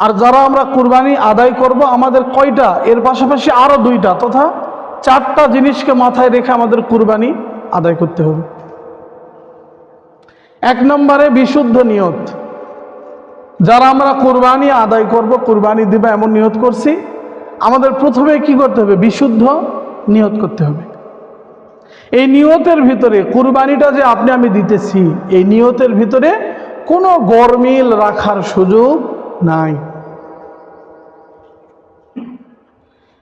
আর যারা আমরা কুরবানি আদায় করব, আমাদের কয়টা? এর পাশাপাশি আরও দুইটা, তথা চারটা জিনিসকে মাথায় রেখে আমাদের কুরবানি আদায় করতে হবে। এক নম্বরে বিশুদ্ধ নিয়ত। যারা আমরা কুরবানি আদায় করব, কুরবানি দিবা এমন নিয়ত করছি, আমাদের প্রথমে কি করতে হবে? বিশুদ্ধ নিয়ত করতে হবে। এই নিয়তের ভিতরে, কুরবানিটা যে আপনি আমি দিতেছি, এই নিয়তের ভিতরে কোনো গরমিল রাখার সুযোগ নাই।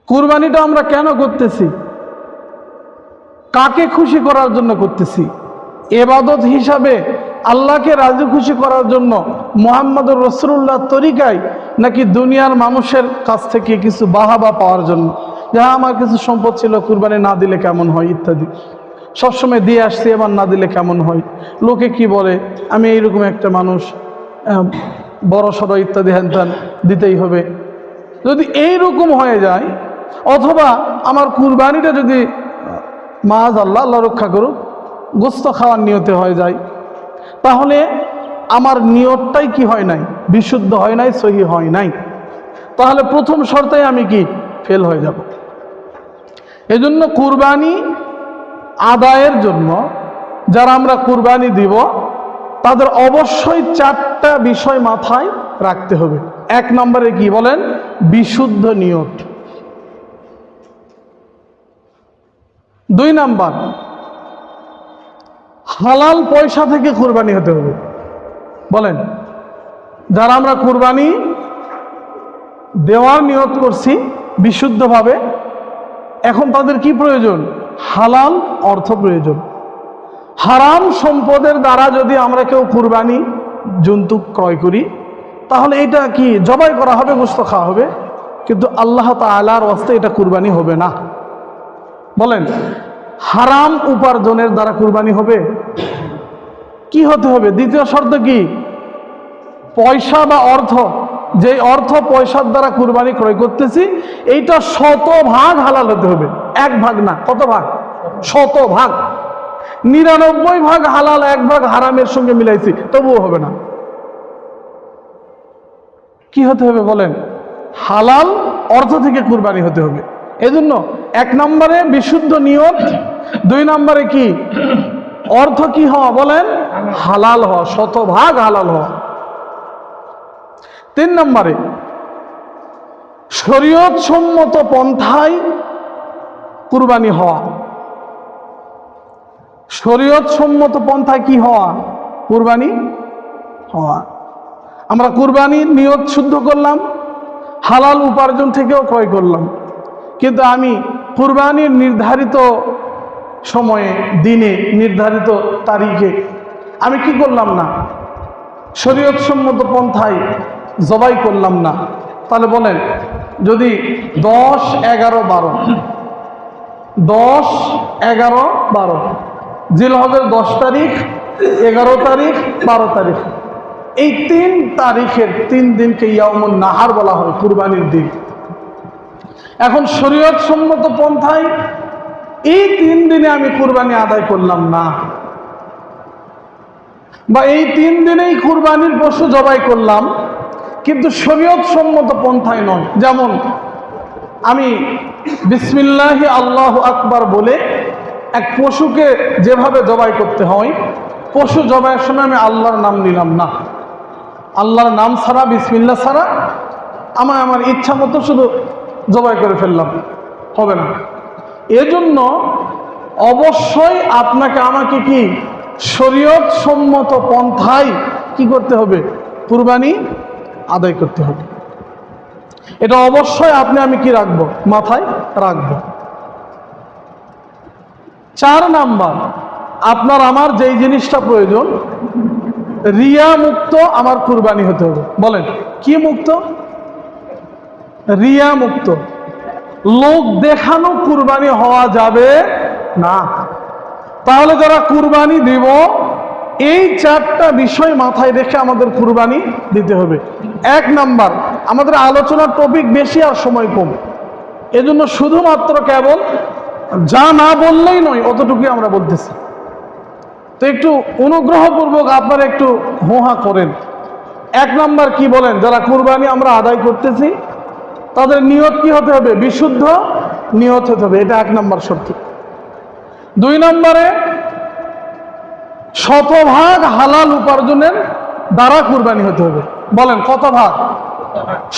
কুরবানিটা আমরা কেন করতেছি? কাকে খুশি করার জন্য করতেছি? এবাদত হিসাবে আল্লাহকে রাজি খুশি করার জন্য মোহাম্মদুর রসুল্লাহ তরিকায় নাকি দুনিয়ার মানুষের কাছ থেকে কিছু বাহাবা পাওয়ার জন্য? যা আমার কিছু সম্পদ ছিল, কুরবানি না দিলে কেমন হয়, ইত্যাদি। সবসময় দিয়ে আসছি, এবার না দিলে কেমন হয়? লোকে কি বলে? আমি এইরকম একটা মানুষ বড় সড়ো ইত্যাদি হ্যান দিতেই হবে। যদি এইরকম হয়ে যায় অথবা আমার কুরবানিটা যদি মাজ আল্লাহ আল্লাহ রক্ষা করুক, গোস্ত খাওয়ার নিয়তে হয়ে যায়। তাহলে আমার নিয়তটাই কি হয় নাই? বিশুদ্ধ হয় নাই, সহি হয় নাই। তাহলে প্রথম শর্তেই আমি কি? ফেল হয়ে যাব। এজন্য কুরবানি আদায়ের জন্য যারা আমরা কুরবানি দিব, তাদের অবশ্যই চারটা বিষয় মাথায় রাখতে হবে। এক নম্বরে কি বলেন? বিশুদ্ধ নিয়ত। দুই নাম্বার, হালাল পয়সা থেকে কোরবানি হতে হবে। বলেন, যারা আমরা কোরবানি দেওয়ার নিয়ত করছি বিশুদ্ধভাবে, এখন তাদের কি প্রয়োজন? হালাল অর্থ প্রয়োজন। হারাম সম্পদের দ্বারা যদি আমরা কেউ কোরবানি জন্তু ক্রয় করি, তাহলে এটা কি জবাই করা হবে গোস্ত খাওয়া হবে? কিন্তু আল্লাহ তালার ওয়াস্তে এটা কুরবানি হবে না। বলেন, হারাম উপার্জনের দ্বারা কুরবানি হবে? কি হতে হবে? দ্বিতীয় শর্ত কি? পয়সা বা অর্থ যে অর্থ পয়সার দ্বারা কুরবানি ক্রয় করতেছি, এইটা শত ভাগ হালাল হতে হবে। এক ভাগ না, কত ভাগ? শত ভাগ নিরানব্বই ভাগ হালাল, এক ভাগ হারামের সঙ্গে মিলাইছি, তবুও হবে না। কি হতে হবে বলেন? হালাল অর্থ থেকে কুরবানি হতে হবে। এজন্য এক নম্বরে বিশুদ্ধ নিয়ত, দুই নম্বরে কি? অর্থ কি হওয়া বলেন? হালাল হওয়া, শতভাগ হালাল হওয়া। তিন নম্বরে শরীয়ত সম্মত পন্থায় কুরবানি হওয়া। শরীয়ত সম্মত পন্থায় কি হওয়া? কুরবানি হওয়া। আমরা কুরবানির নিয়ত শুদ্ধ করলাম, হালাল উপার্জন থেকেও ক্রয় করলাম। কিন্তু আমি কুরবানির নির্ধারিত সময়ে, দিনে নির্ধারিত তারিখে আমি কি করলাম না? শরীয়তসম্মত পন্থায় জবাই করলাম না। তাহলে বলেন, যদি দশ, এগারো, বারো, দশ, এগারো, বারো, জিলহজের দশ তারিখ, এগারো তারিখ, বারো তারিখ, এই তিন তারিখের তিন দিনকে ইয়ামুন নাহার বলা হয় কুরবানির দিন। এখন শরীয়ত সম্মত পন্থায় এই তিন দিনে আমি কুরবানি আদায় করলাম না। বা এই তিন দিনেই কুরবানির পশু জবাই করলাম, কিন্তু শরীয়ত সম্মত পন্থায় নয়। যেমন, আমি বিসমিল্লাহি আল্লাহ আকবার বলে এক পশুকে যেভাবে জবাই করতে হয়, পশু জবাইয়ের সময় আমি আল্লাহর নাম নিলাম না। আল্লাহর নাম ছাড়া বিসমিল্লা ছাড়া, আমার আমার ইচ্ছা মতো শুধু জবাই করে ফেললাম। হবে না। এজন্য অবশ্যই আপনাকে আমাকে কি শরীয়ত সম্মত পন্থায় কি করতে হবে? কুরবানি আদায় করতে হবে। এটা অবশ্যই আপনি, আমি কি রাখব? মাথায় রাখব। চার নাম্বার, আপনার, আমার যেই জিনিসটা প্রয়োজন, রিয়া মুক্ত আমার কুরবানি হতে হবে। বলেন, কি মুক্ত? রিয়া মুক্ত। লোক দেখানো কুরবানি হওয়া যাবে না। তাহলে যারা কুরবানি দিব, এই চারটা বিষয় মাথায় রেখে আমাদের কুরবানি দিতে হবে। এক নাম্বার, আমাদের আলোচনার টপিক বেশি আর সময় কম। এজন্য শুধুমাত্র কেবল যা না বললেই নয়, অতটুকুই আমরা বলতেছি। তো একটু অনুগ্রহপূর্বক আপনারা একটু হোহা করেন। এক নাম্বার কি বলেন? যারা কুরবানি আমরা আদায় করতেছি তাদের নিয়ত কি হতে হবে? বিশুদ্ধ নিয়ত হতে হবে। এটা এক নাম্বার শর্ত দুই নম্বরে শতভাগ হালাল উপার্জনের দ্বারা কুরবানি হতে হবে। বলেন কত ভাগ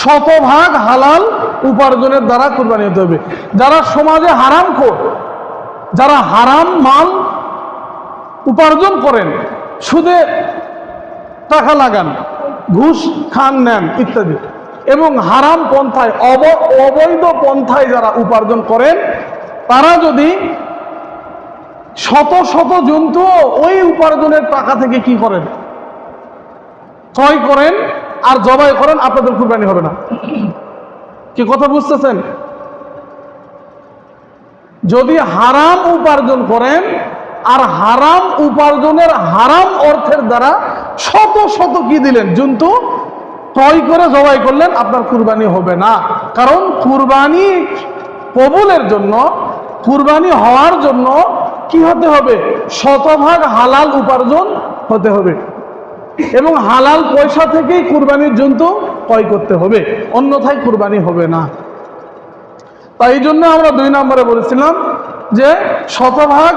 শতভাগ হালাল উপার্জনের দ্বারা কুরবানি হতে হবে। যারা সমাজে হারাম খোর, যারা হারাম মাল উপার্জন করেন, সুদে টাকা লাগান, ঘুষ খান নেন, ইত্যাদি। এবং হারাম পন্থায় অব, অবৈধ পন্থায় যারা উপার্জন করেন, তারা যদি শত শত জন্তু ওই উপার্জনের টাকা থেকে কি করেন? ক্রয় করেন আর জবাই করেন, আপনাদের কুরবানি হবে না। কি কথা বুঝতেছেন? যদি হারাম উপার্জন করেন আর হারাম উপার্জনের হারাম অর্থের দ্বারা শত শত কি দিলেন? জন্তু ক্রয় করে জবাই করলেন, আপনার কুরবানি হবে না। কারণ কুরবানি কবুলের জন্য, কুরবানি হওয়ার জন্য কি হতে হবে? শতভাগ হালাল উপার্জন হতে হবে। এবং হালাল পয়সা থেকেই কুরবানির জন্তু ক্রয় করতে হবে। অন্যথায় কুরবানি হবে না। তাই জন্য আমরা দুই নম্বরে বলেছিলাম যে শতভাগ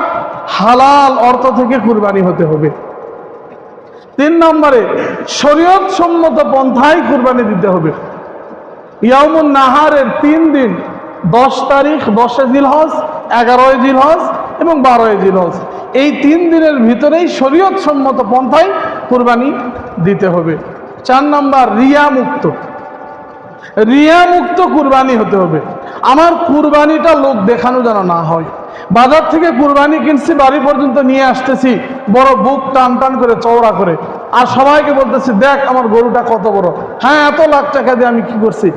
হালাল অর্থ থেকে কুরবানি হতে হবে। তিন নম্বরে, শরীয়ত সম্মত পন্থায় কুরবানি দিতে হবে। ইয়ামুন নাহারের তিন দিন, দশ তারিখ দশে জিলহজ, এগারোই জিলহজ এবং বারোই জিলহজ। এই তিন দিনের ভিতরেই শরীয়ত সম্মত পন্থায় কুরবানি দিতে হবে। চার নম্বর রিয়া মুক্ত রিয়া মুক্ত কুরবানি হতে হবে। আমার কুরবানিটা লোক দেখানো যেন না হয়। বাজার থেকে কুরবানি কিনছি, বাড়ি পর্যন্ত নিয়ে আসতেছি, বড় বুক টান টান করে, চওড়া করে। আর সবাইকে বলতেছি, দেখ আমার গরুটা কত বড়। হ্যাঁ এত লাখ টাকা দিয়ে আমি কি করছি?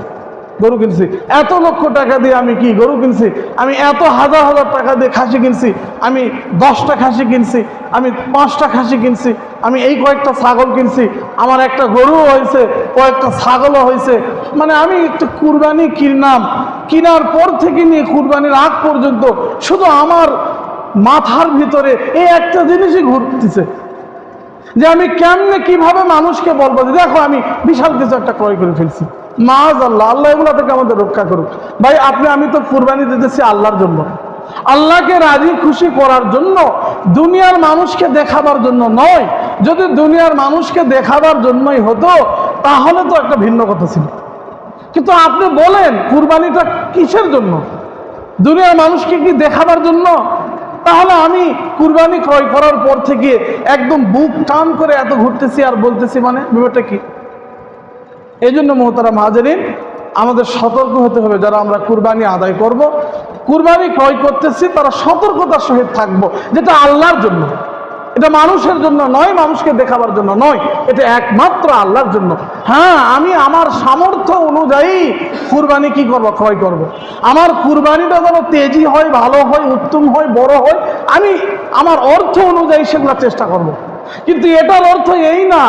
গরু কিনছি। এত লক্ষ টাকা দিয়ে আমি কি গরু কিনছি? আমি এত হাজার হাজার টাকা দিয়ে খাসি কিনছি। আমি দশটা খাসি কিনছি, আমি পাঁচটা খাসি কিনছি, আমি এই কয়েকটা ছাগল কিনছি। আমার একটা গরুও হয়েছে, কয়েকটা ছাগলও হয়েছে। মানে আমি একটু কুরবানি কিনলাম। কিনার পর থেকে নিয়ে কুরবানির আগ পর্যন্ত শুধু আমার মাথার ভিতরে এই একটা জিনিসই ঘুরতেছে। যে আমি কেমনে, কীভাবে মানুষকে বলব যে দেখো আমি বিশাল কিছু একটা ক্রয় করে ফেলছি। মাজ আল্লাহ আল্লাহ থেকে আমাদের রক্ষা করুক। ভাই, আপনি, আমি তো কুরবানি দিতেছি আল্লাহর জন্য। আল্লাহকে রাজি, খুশি করার জন্য, দুনিয়ার মানুষকে দেখাবার জন্য নয়। যদি দুনিয়ার মানুষকে দেখাবার জন্যই হতো, তাহলে তো একটা ভিন্ন কথা ছিল। কিন্তু আপনি বলেন, কুরবানিটা কিসের জন্য? দুনিয়ার মানুষকে কি দেখাবার জন্য? তাহলে আমি কুরবানি ক্রয় করার পর থেকে একদম বুক টান করে এত ঘুরতেছি আর বলতেছি মানে ব্যাপারটা কি? এই জন্য মোহতারা মাহাজারিন আমাদের সতর্ক হতে হবে যারা আমরা কুরবানি আদায় করব কুরবানি ক্রয় করতেছি, তারা সতর্কতার সহিত থাকব, যেটা আল্লাহর জন্য এটা মানুষের জন্য নয়, মানুষকে দেখাবার জন্য নয় এটা একমাত্র আল্লাহর জন্য হ্যাঁ আমি আমার সামর্থ্য অনুযায়ী কুরবানি কি করব, ক্রয় করব। আমার কুরবানিটা যেন তেজি হয়, ভালো হয়, উত্তম হয়, বড় হয়, আমি আমার অর্থ অনুযায়ী সেগুলো চেষ্টা করব। কিন্তু এটার অর্থ এই না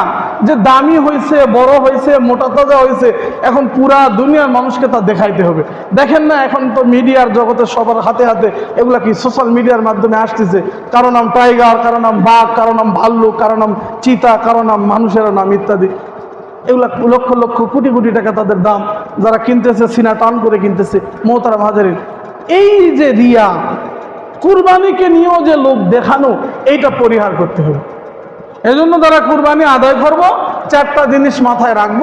যে দামি হয়েছে, বড় হয়েছে, মোটা তাজা হয়েছে, এখন পুরা দুনিয়ার মানুষকে তা দেখাইতে হবে। দেখেন না, এখন তো মিডিয়ার জগতে সবার হাতে হাতে এগুলা কি সোশ্যাল মিডিয়ার মাধ্যমে আসতেছে? কারও নাম টাইগার কারও নাম বাঘ, কারও নাম ভাল্লুক, কারও নাম চিতা কারও নাম মানুষের নাম ইত্যাদি। এগুলা লক্ষ লক্ষ কোটি কোটি টাকা তাদের দাম। যারা কিনতেছে, সিনা টান করে কিনতেছে মোহতারা হাজারিন এই যে রিয়া, কুরবানিকে নিয়েও যে লোক দেখানো, এইটা পরিহার করতে হবে। এজন্য তারা কুরবানি আদায় করব, চারটা জিনিস মাথায় রাখব।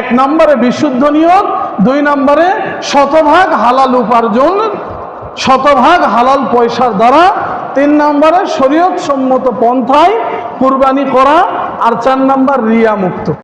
এক নম্বরে বিশুদ্ধ নিয়োগ, দুই নম্বরে শতভাগ হালাল উপার্জন, শতভাগ হালাল পয়সার দ্বারা, তিন নম্বরে শরীয়ত সম্মত পন্থায় কুরবানি করা, আর চার নম্বর রিয়া মুক্ত